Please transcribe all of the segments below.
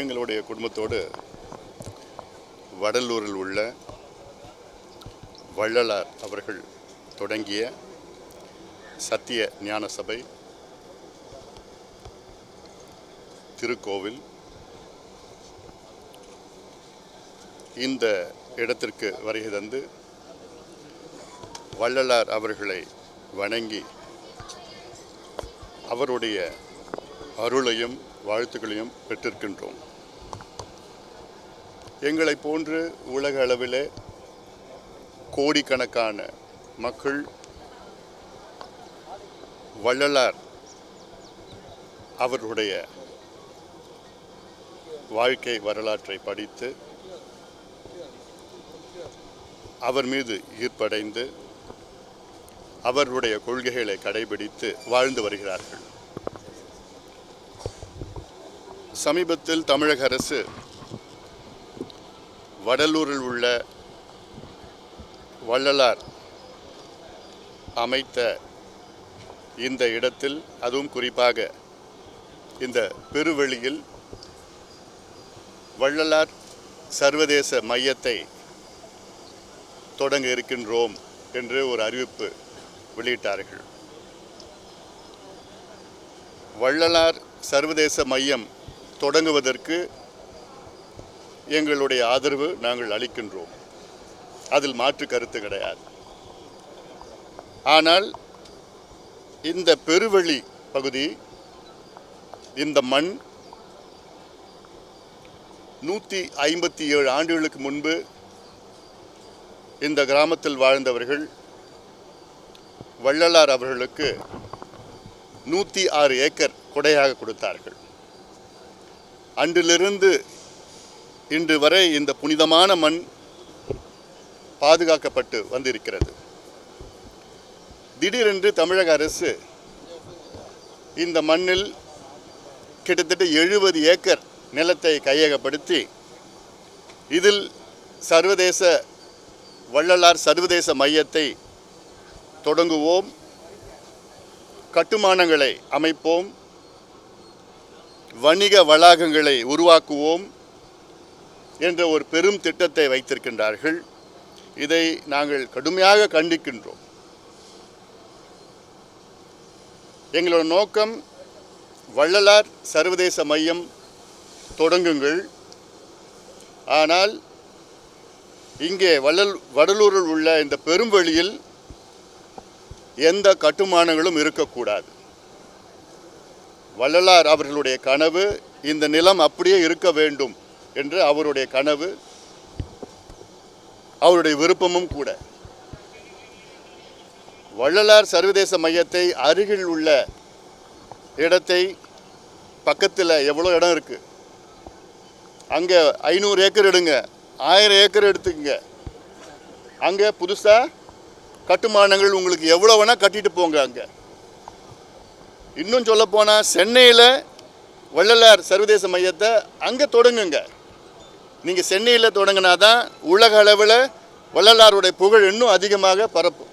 எங்களுடைய குடும்பத்தோடு வடலூரில் உள்ள வள்ளலார் அவர்கள் தொடங்கிய சத்திய ஞான சபை திருக்கோவில். இந்த இடத்திற்கு வருகை தந்து வள்ளலார் அவர்களை வணங்கி அவருடைய அருளையும் வாழ்த்துக்களையும் பெற்றிருக்கின்றோம். எங்களை போன்று உலக அளவிலே கோடிக்கணக்கான மக்கள் வள்ளலார் அவருடைய வாழ்க்கை வரலாற்றை படித்து அவர் மீது ஈர்ப்படைந்து அவருடைய கொள்கைகளை கடைபிடித்து வாழ்ந்து வருகிறார்கள். சமீபத்தில் தமிழக அரசு வடலூரில் உள்ள வள்ளலார் அமைத்த இந்த இடத்தில் அதுவும் குறிப்பாக இந்த பெருவெளியில் வள்ளலார் சர்வதேச மையத்தை தொடங்க இருக்கின்றோம் என்று ஒரு அறிவிப்பு வெளியிட்டார்கள். வள்ளலார் சர்வதேச மையம் தொடங்குவதற்கு எங்களுடைய ஆதரவு நாங்கள் அளிக்கின்றோம். அதில் மாற்று கருத்து கிடையாது. ஆனால் இந்த பெருவழி பகுதி இந்த மண் நூற்றி ஐம்பத்தி ஏழு ஆண்டுகளுக்கு முன்பு இந்த கிராமத்தில் வாழ்ந்தவர்கள் வள்ளலார் அவர்களுக்கு நூற்றி ஆறு ஏக்கர் கொடையாக கொடுத்தார்கள். அன்றிலிருந்து இன்று வரை இந்த புனிதமான மண் பாதுகாக்கப்பட்டு வந்திருக்கிறது. திடீரென்று தமிழக அரசு இந்த மண்ணில் கிட்டத்தட்ட எழுபது ஏக்கர் நிலத்தை கையகப்படுத்தி இதில் சர்வதேச வள்ளலார் சர்வதேச மையத்தை தொடங்குவோம் கட்டுமானங்களை அமைப்போம் வணிக வளாகங்களை உருவாக்குவோம் என்ற ஒரு பெரும் திட்டத்தை வைத்திருக்கின்றார்கள். இதை நாங்கள் கடுமையாக கண்டிக்கின்றோம். எங்களோட நோக்கம் வள்ளலார் சர்வதேச மையம் தொடங்குங்கள். ஆனால் இங்கே வள்ளல் வடலூரில் உள்ள இந்த பெரும் வழியில் எந்த கட்டுமானங்களும் இருக்கக்கூடாது. வள்ளலார் அவர்களுடைய கனவு இந்த நிலம் அப்படியே இருக்க வேண்டும். என்று அவருடைய கனவு அவருடைய விருப்பமும் கூட. வள்ளலார் சர்வதேச மையத்தை அருகில் உள்ள இடத்தை பக்கத்தில் எவ்வளோ இடம் இருக்குது அங்கே ஐநூறு ஏக்கர் எடுங்க. ஆயிரம் ஏக்கர் எடுத்துக்கங்க. அங்கே புதுசாக கட்டுமானங்கள் உங்களுக்கு எவ்வளோ வேணால் கட்டிட்டு போங்க அங்கே. இன்னும் சொல்லப்போனால் சென்னையில் வள்ளலார் சர்வதேச மையத்தை அங்கே தொடங்குங்க. நீங்கள் சென்னையில் தொடங்கினா தான் உலக அளவில் வள்ளலாருடைய புகழ் இன்னும் அதிகமாக பரப்பும்.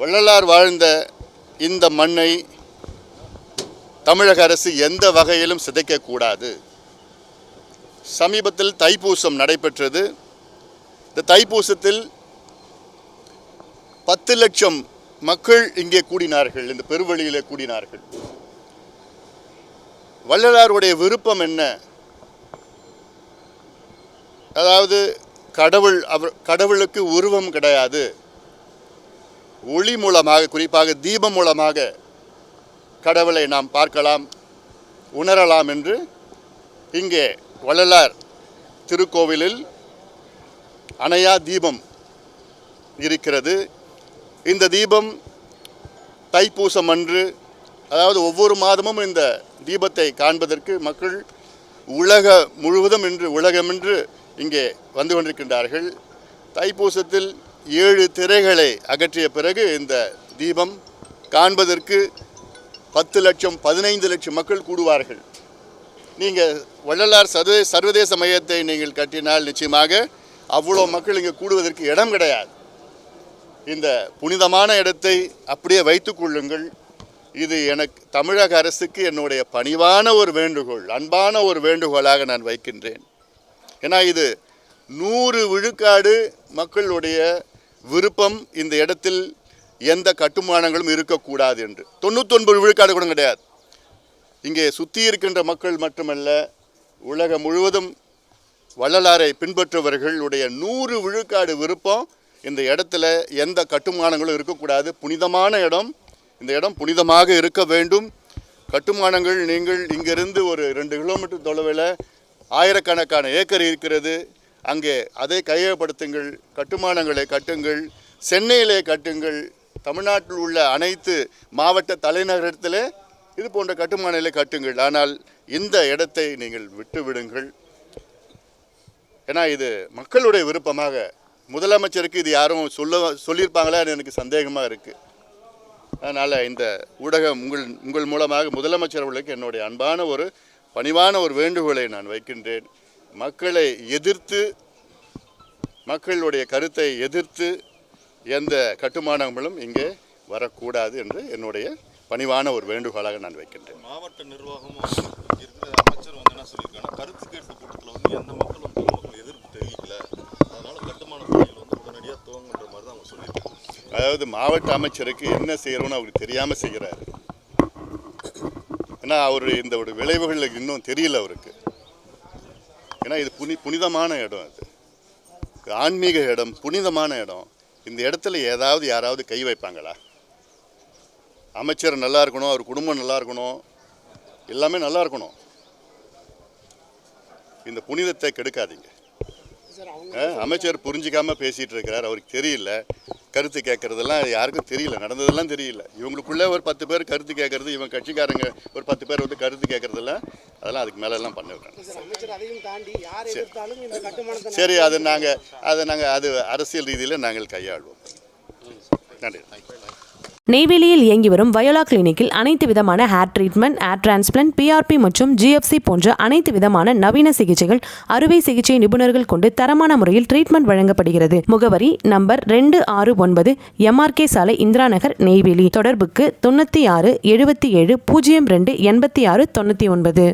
வள்ளலார் வாழ்ந்த இந்த மண்ணை தமிழக அரசு எந்த வகையிலும் சிதைக்கக்கூடாது சமீபத்தில் தைப்பூசம் நடைபெற்றது. இந்த தைப்பூசத்தில் பத்து லட்சம் மக்கள் இங்கே கூடினார்கள் இந்த பெருவழியிலே கூடினார்கள். வள்ளலாருடைய விருப்பம் என்ன? அதாவது கடவுள் அவர் கடவுளுக்கு உருவம் கிடையாது. ஒளி மூலமாக குறிப்பாக தீபம் மூலமாக கடவுளை நாம் பார்க்கலாம் உணரலாம் என்று இங்கே வள்ளலார் திருக்கோவிலில் அணையா தீபம் இருக்கிறது. இந்த தீபம் தைப்பூசம் அன்று அதாவது ஒவ்வொரு மாதமும் இந்த தீபத்தை காண்பதற்கு மக்கள் உலக முழுவதும் இன்று உலகமென்று இங்கே வந்து கொண்டிருக்கின்றார்கள். தைப்பூசத்தில் ஏழு திரைகளை அகற்றிய பிறகு இந்த தீபம் காண்பதற்கு பத்து லட்சம் பதினைந்து லட்சம் மக்கள் கூடுவார்கள். நீங்கள் வள்ளலார் சர்வதே சர்வதேச மையத்தை நீங்கள் கட்டினால் நிச்சயமாக அவ்வளோ மக்கள் இங்கே கூடுவதற்கு இடம் கிடையாது. இந்த புனிதமான இடத்தை அப்படியே வைத்து கொள்ளுங்கள். இது எனக்கு தமிழக அரசுக்கு என்னுடைய பணிவான ஒரு வேண்டுகோள் அன்பான ஒரு வேண்டுகோளாக நான் வைக்கின்றேன். ஏன்னா இது நூறு விழுக்காடு மக்களுடைய விருப்பம் இந்த இடத்தில் எந்த கட்டுமானங்களும் இருக்கக்கூடாது என்று. தொண்ணூத்தொன்பது விழுக்காடு கூட கிடையாது. இங்கே சுற்றி இருக்கின்ற மக்கள் மட்டுமல்ல உலகம் முழுவதும் வள்ளலாரை பின்பற்றுபவர்களுடைய நூறு விழுக்காடு விருப்பம் இந்த இடத்துல எந்த கட்டுமானங்களும் இருக்கக்கூடாது. புனிதமான இடம். இந்த இடம் புனிதமாக இருக்க வேண்டும். கட்டுமானங்கள் நீங்கள் இங்கிருந்து ஒரு ரெண்டு கிலோமீட்டர் தொலைவில் ஆயிரக்கணக்கான ஏக்கர் இருக்கிறது. அங்கே அதை கையகப்படுத்துங்கள் கட்டுமானங்களை கட்டுங்கள் சென்னையிலே கட்டுங்கள். தமிழ்நாட்டில் உள்ள அனைத்து மாவட்ட தலைநகரத்திலே இது போன்ற கட்டுமானங்களை கட்டுங்கள். ஆனால் இந்த இடத்தை நீங்கள் விட்டுவிடுங்கள். ஏன்னா இது மக்களுடைய விருப்பமாக முதலமைச்சருக்கு இது யாரும் சொல்ல சொல்லியிருப்பாங்களான்னு எனக்கு சந்தேகமாக இருக்குது அதனால் இந்த ஊடகம் உங்கள் உங்கள் மூலமாக முதலமைச்சர் அவர்களுக்கு என்னுடைய அன்பான ஒரு பணிவான ஒரு வேண்டுகோளை நான் வைக்கின்றேன். மக்களை எதிர்த்து மக்களுடைய கருத்தை எதிர்த்து எந்த கட்டுமானங்களும் இங்கே வரக்கூடாது என்று என்னுடைய பணிவான ஒரு வேண்டுகோளாக நான் வைக்கின்றேன். மாவட்ட நிர்வாகமும் இருக்கிற அமைச்சர் வந்து என்ன சொல்லியிருக்காங்கன்னா கருத்து கேட்பு கூட்டத்தில் வந்து எந்த மக்களும் பொதுமக்கள் எதிர்ப்பு தெரிவிக்கல. அதனால கட்டுமான பணிகள் வந்து உடனடியாக துவங்குன்ற மாதிரி தான் அவங்க சொல்லியிருக்காங்க. அதாவது மாவட்ட அமைச்சருக்கு என்ன செய்யணும்னு அவருக்கு தெரியாமல் செய்கிறாரு. ஏன்னா அவர் இந்த ஒரு விளைவுகள் இன்னும் தெரியல அவருக்கு. ஏன்னா இது புனி புனிதமான இடம் அது. ஆன்மீக இடம் புனிதமான இடம். இந்த இடத்துல ஏதாவது யாராவது கை வைப்பாங்களா? அமைச்சர் நல்லா இருக்கணும் அவர் குடும்பம் நல்லா இருக்கணும். எல்லாமே நல்லா இருக்கணும். இந்த புனிதத்தை கெடுக்காதீங்க. அமைச்சர் புரிஞ்சிக்காம பேசிட்டு இருக்கிறார் அவருக்கு தெரியல. கருத்து கேட்கறதெல்லாம் யாருக்கும் தெரியல நடந்ததெல்லாம் தெரியல. இவங்களுக்குள்ள ஒரு பத்து பேர் கருத்து கேட்கறது இவங்க கட்சிக்காரங்க ஒரு பத்து பேர் வந்து கருத்து கேட்கறதெல்லாம் அதெல்லாம் அதுக்கு மேல எல்லாம் பண்ணிருக்காங்க சார் அமைச்சர் அதையும் தாண்டி யார் எதிர்த்தாலும் இந்த கட்டுமானத்தை சரி அது நாங்கள் அதை நாங்கள் அது அரசியல் ரீதியில் நாங்கள் கையாள்வோம். நன்றி. நெய்வேலியில் இயங்கி வரும் வயோலா கிளினிக்கில் அனைத்து விதமான hair treatment hair transplant PRP மற்றும் ஜிஎஃப்சி போன்ற அனைத்து விதமான நவீன சிகிச்சைகள் அறுவை சிகிச்சை நிபுணர்கள் கொண்டு தரமான முறையில் ட்ரீட்மெண்ட் வழங்கப்படுகிறது. முகவரி நம்பர் ரெண்டு ஆறு ஒன்பது எம்ஆர்கே சாலை இந்திரா நகர் நெய்வேலி. தொடர்புக்கு தொண்ணூற்றி ஆறு எழுபத்தி ஏழு பூஜ்ஜியம் ரெண்டு எண்பத்தி ஆறு தொண்ணூற்றி ஒன்பது.